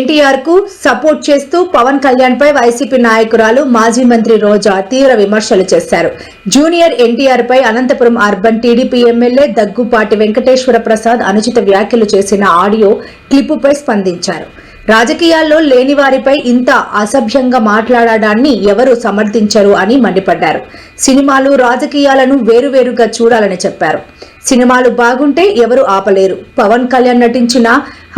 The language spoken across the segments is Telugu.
ఎన్టీఆర్కు సపోర్ట్ చేస్తూ పవన్ కళ్యాణ్ పై వైసీపీ నాయకురాలు మాజీ మంత్రి రోజా తీవ్ర విమర్శలు చేశారు. జూనియర్ ఎన్టీఆర్ పై Anantapuram urban TDP MLA Daggubati Venkateswara Prasad అనుచిత వ్యాఖ్యలు చేసిన ఆడియో క్లిప్పుపై స్పందించారు. రాజకీయాల్లో లేని వారిపై ఇంత అసభ్యంగా మాట్లాడడాన్ని ఎవరు సమర్థించరు అని మండిపడ్డారు. సినిమాలు రాజకీయాలను వేరువేరుగా చూడాలని చెప్పారు. సినిమాలు బాగుంటే ఎవరు ఆపలేరు. పవన్ కళ్యాణ్ నటించిన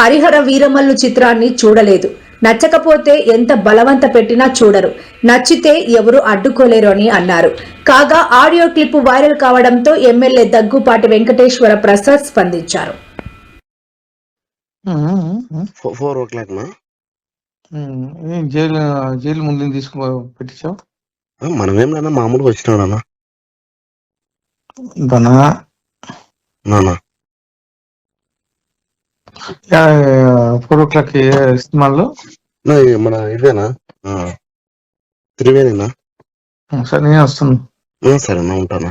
హరిహర వీరమల్లు చిత్రాన్ని చూడలేదు. నచ్చకపోతే ఎంత బలవంత పెట్టినా చూడరు. నచ్చితే ఎవరు అడ్డుకోలేరు అని అన్నారు. కాగా ఆడియో క్లిప్ వైరల్ కావడంతో ఎమ్మెల్యే దగ్గుపాటి వెంకటేశ్వర ప్రసాద్ స్పందించారు. ఫో- ఫోర్ ఓ క్లాక్ నా? ఏం జైలు జైలు ముందు తీసుకు పెట్టించావు? ఆ, మనమేం నాన్న మామూలుగా అన్న బనా నాన్న ఫోర్ ఓ క్లాక్ సినిమాల్లో? నా, మన ఇదేనా త్రివేణినా? సరే నేను వస్తాను సరేనా ఉంటానా?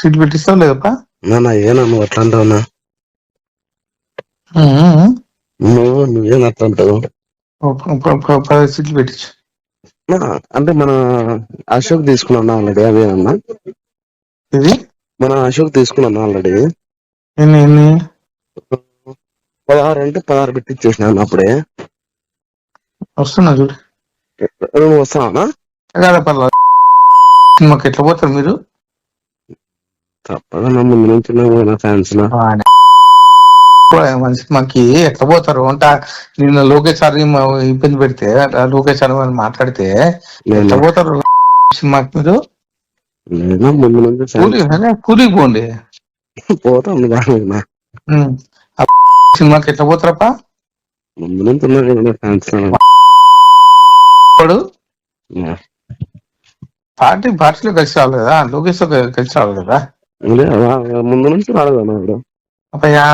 సీట్ పెట్టిస్తావు లేదప్పా? నాన్న ఏనా? నువ్వు అట్లా అంటావునా. నువ్వు నువ్వేం అట్లా అంటావు? పది సీట్లు పెట్టించు. నా, అంటే మన అశోక్ తీసుకున్నా ఆల్రెడీ? అవేనన్నా ఇది మన అశోక్ తీసుకున్నా ఆల్రెడీ? ఎన్ని ఎన్ని పదహారు అంటే పదహారు పెట్టి ఇచ్చేసిన అప్పుడే. వస్తున్నా చూడు. నువ్వు వస్తావా కాదా పర్లేదు. సినిమాకి ఎట్లా పోతారు మీరు? తప్పదన్నా ముందు నుంచి నా ఫ్యాన్స్ నా మన సినిమాకి ఎట్లా పోతారు? అంట నిన్న లోకేష్ సార్ ఇబ్బంది పెడితే లోకేష్ సార్ వాళ్ళు మాట్లాడితే ఎట్లా పోతారు సినిమాకి మీరు? కూలికి పోండి. ఆ సినిమాకి ఎట్లా పోతారప్పా? పార్టీ పార్టీలో కలిసి రావాలి కదా లోకేష్తో కలిసి రావాలి కదా ముందు నుంచి రాలేదు అప్పయ్యా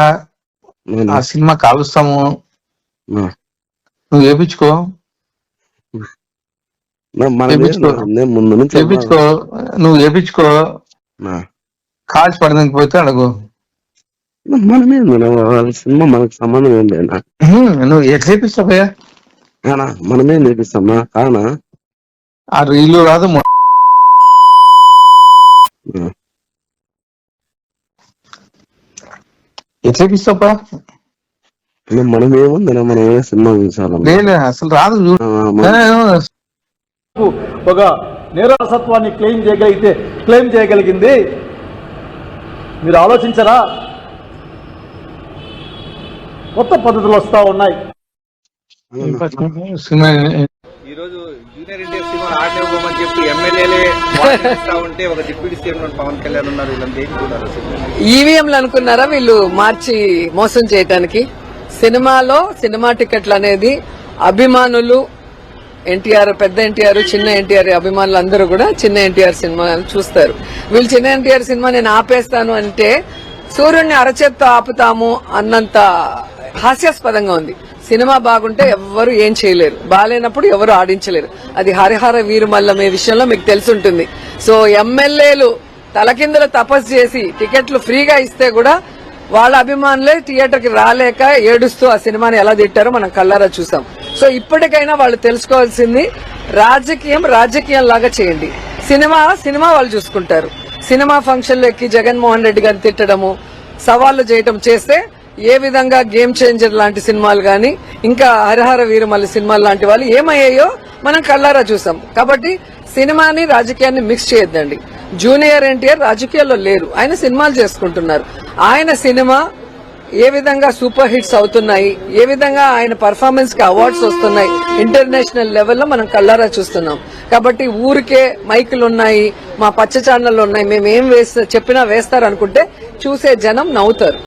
ఆ సినిమా కాలుస్తాము. నువ్వు వేపించుకో ముందు నుంచి వేపించుకో నువ్వు వేపించుకో. కాల్చి పడడానికి పోతే అడుగు. మనమే వాళ్ళ సినిమా మనకు సంబంధం ఏం లేదా నువ్వు ఎట్లా కానా మనమే నేర్పిస్తామా కానా? ఆ రీలు రాదు. ఎట్లా వేపిస్తావా మనం- మనం ఏముందనా మనం ఏ సినిమా చూసాం లేదు అసలు రాదు ఒక నిరాసత్వాన్ని క్లెయిమ్ చేయగలిగితే క్లెయిమ్ చేయగలిగింది. మీరు ఆలోచించరా? కొత్త పద్ధతులు వస్తూ ఉన్నాయి. సినిమా ఈ రోజు జూనియర్ ఎన్టీఆర్ సినిమా చెప్పి ఎమ్మెల్యేలే ఉంటే ఒక డిప్యూటీ సీఎం పవన్ కళ్యాణ్ ఉన్నారు వీళ్ళంతా ఈవీఎంలు అనుకున్నారా వీళ్ళు మార్చి మోసం చేయటానికి? సినిమాలో సినిమా టికెట్లు అనేది అభిమానులు ఎన్టీఆర్ పెద్ద ఎన్టీఆర్ చిన్న ఎన్టీఆర్ అభిమానులు అందరూ కూడా చిన్న ఎన్టీఆర్ సినిమా చూస్తారు. వీళ్ళు చిన్న ఎన్టీఆర్ సినిమా నేను ఆపేస్తాను అంటే సూర్యుడిని అరచేత్తో ఆపుతాము అన్నంత హాస్యాస్పదంగా ఉంది. సినిమా బాగుంటే ఎవ్వరు ఏం చేయలేరు. బాగాలేనప్పుడు ఎవరు ఆడించలేరు. అది హరిహర వీరుమల్లమే విషయంలో మీకు తెలుసుంటుంది. సో ఎమ్మెల్యేలు తలకిందుల తపస్సు చేసి టికెట్లు ఫ్రీగా ఇస్తే కూడా వాళ్ళ అభిమానులే థియేటర్కి రాలేక ఏడుస్తూ ఆ సినిమాని ఎలా తిట్టారో మనం కళ్ళారా చూసాం. సో ఇప్పటికైనా వాళ్ళు తెలుసుకోవాల్సింది రాజకీయం రాజకీయం లాగా చేయండి. సినిమా సినిమా వాళ్ళు చూసుకుంటారు. సినిమా ఫంక్షన్లు ఎక్కి జగన్మోహన్ రెడ్డి గారిని తిట్టడము సవాళ్ళు చేయటం చేస్తే ఏ విధంగా గేమ్ చేంజర్ లాంటి సినిమాలు గాని ఇంకా హరిహర వీరమల్లి సినిమాలు లాంటి వాళ్ళు ఏమయ్యాయో మనం కళ్ళారా చూసాం. కాబట్టి సినిమాని రాజకీయాన్ని మిక్స్ చేయొద్దండి. జూనియర్ ఎన్టీఆర్ రాజకీయాల్లో లేరు. ఆయన సినిమాలు చేసుకుంటున్నారు. ఆయన సినిమా ఏ విధంగా సూపర్ హిట్స్ అవుతున్నాయి ఏ విధంగా ఆయన పర్ఫార్మెన్స్కి అవార్డ్స్ వస్తున్నాయి ఇంటర్నేషనల్ లెవెల్లో మనం కళ్ళారా చూస్తున్నాం. కాబట్టి ఊరికే మైకులు ఉన్నాయి మా పచ్చ ఛానళ్ళు ఉన్నాయి మేము ఏం వేస్తా చెప్పినా వేస్తారు అనుకుంటే చూసే జనం నవ్వుతారు.